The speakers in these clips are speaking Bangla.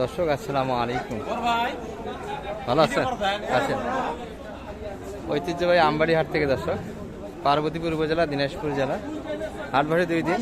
দর্শক আসসালামু আলাইকুম। ভালো আছেন? আছেন। ঐতিহ্যবাহী আমবাড়ি হাট থেকে দর্শক পার্বতীপুর উপজেলা দিনাজপুর জেলা। হাট ভরে দুই দিন।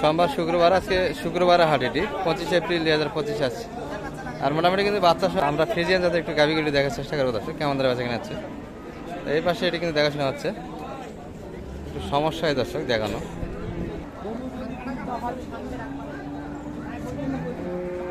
সোমবার শুক্রবার আজকে শুক্রবার হাট এটি পঁচিশে এপ্রিল দুই হাজার পঁচিশ আছে আর মোটামুটি কিন্তু বাচ্চা আমরা ফ্রিজিয়ান যাতে একটু গাভিগুলি দেখার চেষ্টা করব দর্শক কেমন ধরে বেচা কিনা এই পাশে এটি কিন্তু দেখাশোনা হচ্ছে। একটু সমস্যা হয় দর্শক দেখানো।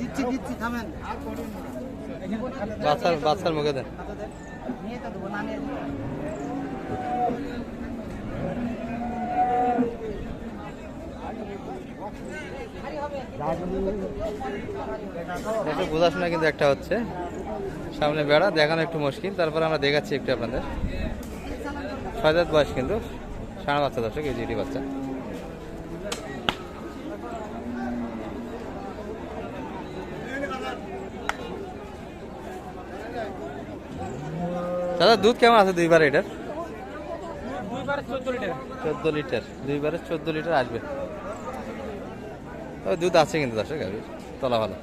দিচ্ছি দিচ্ছি থামেন। বাচ্চার বাচ্চার মুখে দেন। নিয়ে তো দেবো না নিয়ে একটু বোঝাশোনা কিন্তু একটা হচ্ছে। সামনে বেড়া দেখানো একটু মুশকিল। তারপর আমরা দেখাচ্ছি একটু আপনাদের। ছয় বয়স কিন্তু সাড়ে বাচ্চা দর্শক এই বাচ্চা। দাদা দুধ কেমন আছে দুইবার এটার? চোদ্দ লিটার। দুইবারে চোদ্দ লিটার আসবে। তবে দুধ আছে কিন্তু দর্শক গাভীর তলা ভালো।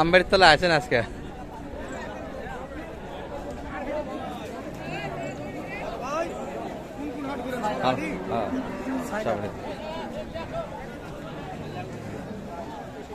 আমবাড়ির তলা আছেন আজকে? হ্যাঁ, হ্যাঁ,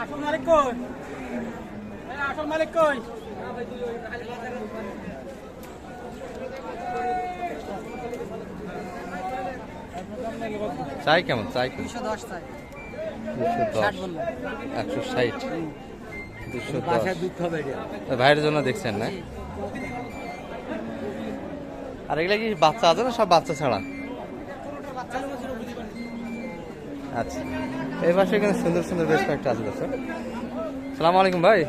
আসল মালিক কই? আসল মালিক কই? চাই কেমন? চাই দুশো দশ চাই। দুশো। দশ একশো ষাট। দুশো। দুধ হবে এটা ভাইয়ের জন্য দেখছেন না? আর এগুলা কি বাচ্চা আছে না? সব বাচ্চা ছাড়া? আচ্ছা। এই পাশে কিন্তু সুন্দর সুন্দর বেশ কয়েকটা আছে দর্শক। সালাম আলাইকুম ভাই।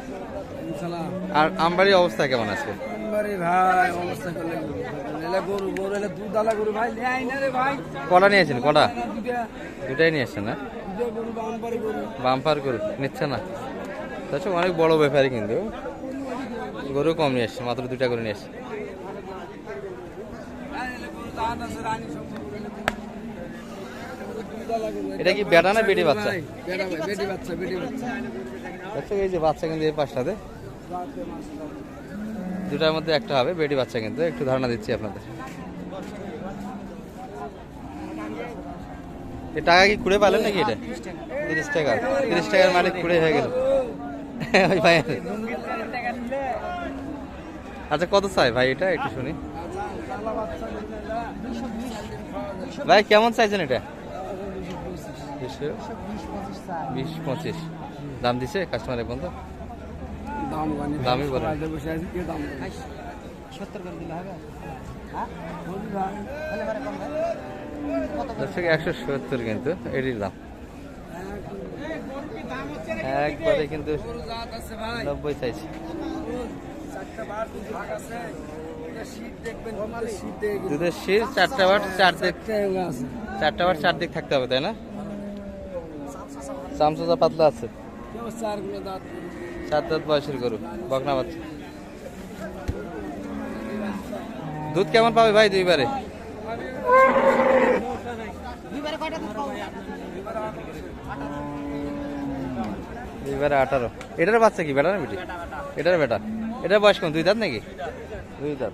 আর আমবাড়ির অবস্থা কেমন আছে কটা নিয়েছেন কটা? দুটা দুটাই নিয়ে আসছেন না? বাম্পারে গরু। নিচ্ছে না। দর্শক অনেক বড় ব্যাপারই কিন্তু। গরু কম নিয়ে আসছে মাত্র দুটা করে নিয়ে আসছে গরু দাঁত আছে রানী সব গরু এলা দুধ আলা গরু এটা কি বেটা না বেটি বাচ্চা বেটা বাচ্চা বেটি বাচ্চা। দর্শক এই যে বাচ্চা কিন্তু এই পাশটাতে। দুটার মধ্যে একটা হবে বেটি বাচ্চা কিন্তু। একটু ধারণা দিচ্ছি আপনাদের। টাকা কি কুড়ে পালেন নাকি এটা? তিরিশ টাকা। তিরিশ টাকার মালিক কুড়ে হয়ে গেল। ওই ভাই আচ্ছা কত চাই ভাই এটা? একটু শুনি। ভাই কেমন চাইছেন এটা? দুশো বিশ পঁচিশ দাম দিছে কাস্টমারের বন্ধু? দাম দামই বলে। বাইরে বসে আছি কে দাম সত্তর করে দিলে হবে? হ্যাঁ? একশো সত্তর কিন্তু এটির দাম। একবারে কিন্তু জাত আছে। ভাই নব্বই চাইছি দুধের শীষ চারটা বাট চার দিক। চারটা বাট চার দিক থাকতে হবে তাই না? চামচা পাতলা আছে। চার দাঁত বয়সের গরু বকনা বাচ্চা। দুধ কেমন পাবে ভাই দুইবারে? দুইবারে আঠারো। এটার বাচ্চা কি বেটা না বেটি? এটার বেটা। এটার বয়স কম দুই দাঁত নাকি? দুই দাঁত।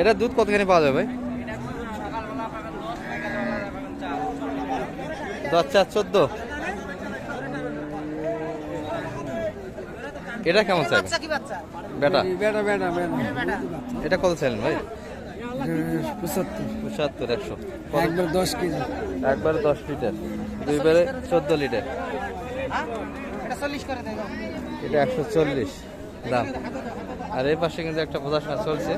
এটার দুধ কতখানি পাওয়া যাবে ভাই? দশ চার চোদ্দ। এটা কেমন চাইবে বাচ্চা কি বাচ্চা? বেটা? বেটা বেটা এটা কত চাইলেন ভাই? পঁচাত্তর। একশো। একবার দশ কেজি। একবারে দশ লিটার। দুইবারে চোদ্দ লিটার। হ্যাঁ? এটা একশো চল্লিশ। দাম। আর এই পাশে কিন্তু একটা প্রদর্শন চলছে।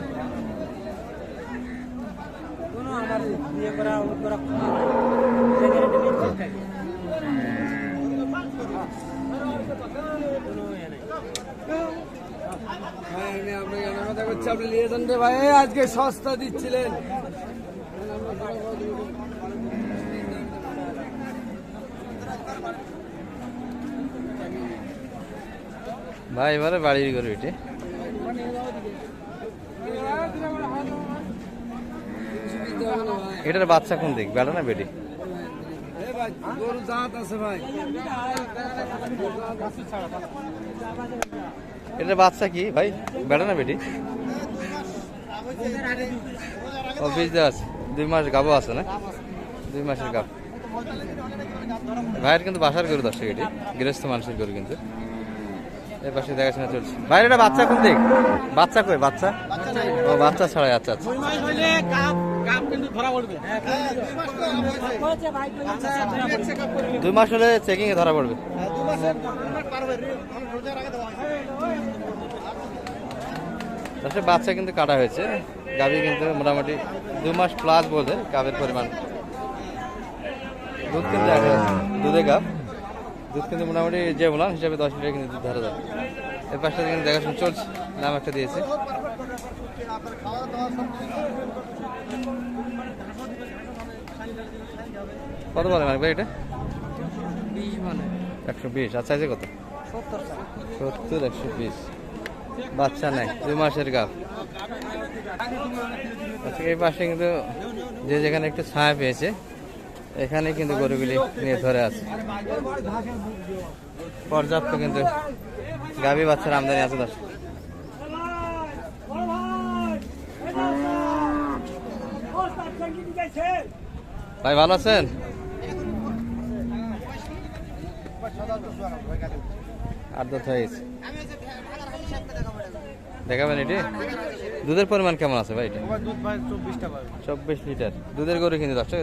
আপনাকে একটা কথা করছি আপনি নিয়ে যান রে ভাই আজকে সস্তা দিচ্ছিলেন ভাই, এবারে বাড়ির গরু এটি। এটার বাচ্চা কোন দিক বেটা না বেটি এটার বাচ্চা কি ভাই বেটা না বেটি ও আছে, দুই মাস গাবো আছে না? দুই মাসের গাব। ভাইয়ের কিন্তু বাসার গরু দর্শক এটি, গৃহস্থ মানুষের গরু কিন্তু। পাশে দেখাশোনা চলছে। বাচ্চা কোন দিক? বাচ্চা কই, বাচ্চা? ও, বাচ্চা ছড়াই আচ্ছা আচ্ছা। দুই মাস হলে চেকিং এ ধরা পড়বে। আসলে বাচ্চা কিন্তু কাটা হয়েছে। গাভী কিন্তু মোটামুটি দু মাস প্লাস বোধে গাভের পরিমাণ। দুধ কিন্তু দুধে গাভ দুধ কিন্তু মোটামুটি যে বললাম হিসাবে দশ লিটার কিন্তু দুধ ধরা যায়। এর পাশটা কিন্তু দেখাশোনা চলছে নাম একটা দিয়েছে। কত বলে মানে ভাই এটা? একশো বিশ। আর চাইছে কত? সত্তর একশো বিশ। বাচ্চা নাই দুই মাসের গাভ আচ্ছা, এই পাশে কিন্তু যে যেখানে একটু ছায়া পেয়েছে এখানে কিন্তু গরুগুলি নিয়ে ধরে আছে। পর্যাপ্ত কিন্তু গাভী বাচ্চার আমদানি আছে দশ ভাই ভালো আছেন? দশ এটা। দেখাবেন এটি? দুধের পরিমাণ কেমন আছে ভাই চব্বিশ লিটার। দুধের গরু কিন্তু দশ টাকা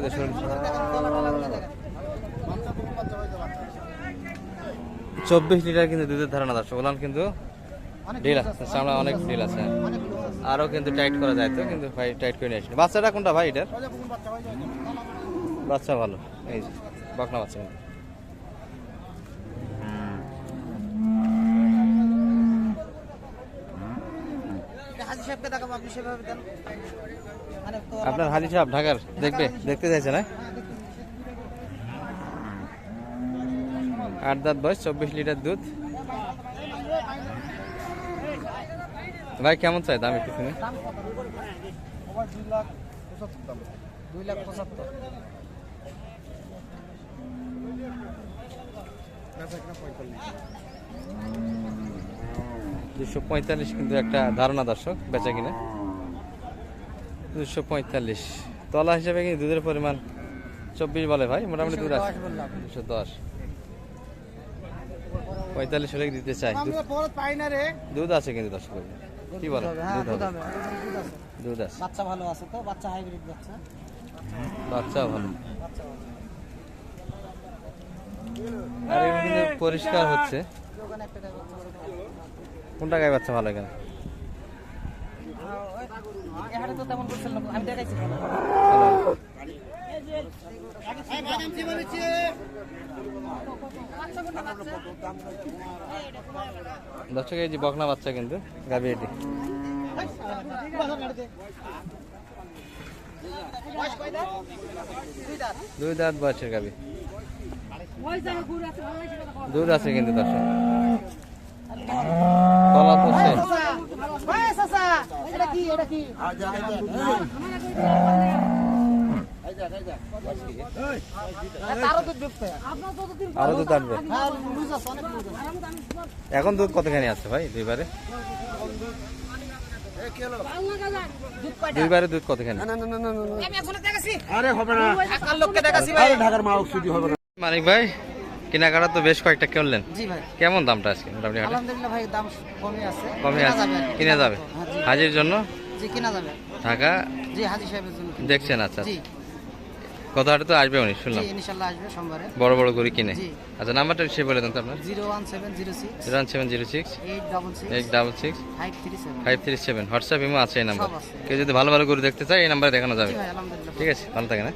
চব্বিশ লিটার কিন্তু দুধের ধারণা দর্শক বললাম কিন্তু ডিল আছে। চামড়া অনেক ডিল আছে। আরও কিন্তু টাইট করা যায় তো, কিন্তু ভাই টাইট করে নিয়ে বাচ্চাটা কোনটা ভাই এটার? বাচ্চা ভালো, এই বকনা বাচ্চা আপনার হাজি সাহেব ঢাকার, দেখবে, দেখতে চাইছে না আট দাঁত বয়স, চব্বিশ লিটার দুধ। ভাই কেমন চাই দাম একটু শুনে। দুই লাখ পঁচাত্তর দুশো পঁয়তাল্লিশ কিন্তু একটা ধারণা দর্শক বেচা কিনা। দুশো পঁয়তাল্লিশ। তলা হিসাবে কিন্তু দুধের পরিমাণ চব্বিশ বলে ভাই মোটামুটি দুধ আছে। দুশো দশ। পঁয়তাল্লিশ হলে দিতে চাই। দুধ আছে কিন্তু দর্শক কি বলে? হ্যাঁ দুধ হবে। আছে। বাচ্চা ভালো আছে তো? বাচ্চা হাইব্রিড বাচ্চা? বাচ্চা ভালো। আর এগুলো পরিষ্কার হচ্ছে। কোনটা গায়ে বাচ্চা ভালো এখানে তো তেমন আমি দেখাইছি। ভালো। দর্শক, এই যে বকনা বাচ্চা কিন্তু গাবি এটি। দুই দাঁত বয়সের গাবি দুধ আছে কিন্তু দর্শক। কলা। আরও দুধ আসবে এখন দুধ কতখানি আছে ভাই দুইবারে? দুইবারে দুধ কতখানি? আরে হবে না লোককে দেখাছি ভাই আরে ঢাকার মা অক্সিডি হবে না। মানিক ভাই কেনাকাটা তো বেশ কয়েকটা করলেন। কেমন দামটা আজকে মোটামুটি আলহামদুলিল্লাহ ভাই দাম কমে আছে। কমে আছে। কিনে যাবে? হ্যাঁ, হাজির জন্য? জি কিনা যাবে। ঢাকা? জি হাজি সাহেবের জন্য। দেখছেন আচ্ছা। কত হাটে তো আসবে উনি শুনলাম। ইনশাল্লাহ আসবে সোমবারে। বড় বড় করে কিনে। আচ্ছা নাম্বারটা সে বলে দেন তো আপনার। Zero one seven zero six. Zero one seven zero six. Eight double six. Eight double six. Five three seven. Five three seven. WhatsApp imo আছে এই নাম্বার। কেউ যদি ভালো ভালো করে দেখতে চায় এই নাম্বারে দেখানো যাবে। ঠিক আছে ভালো থাকে না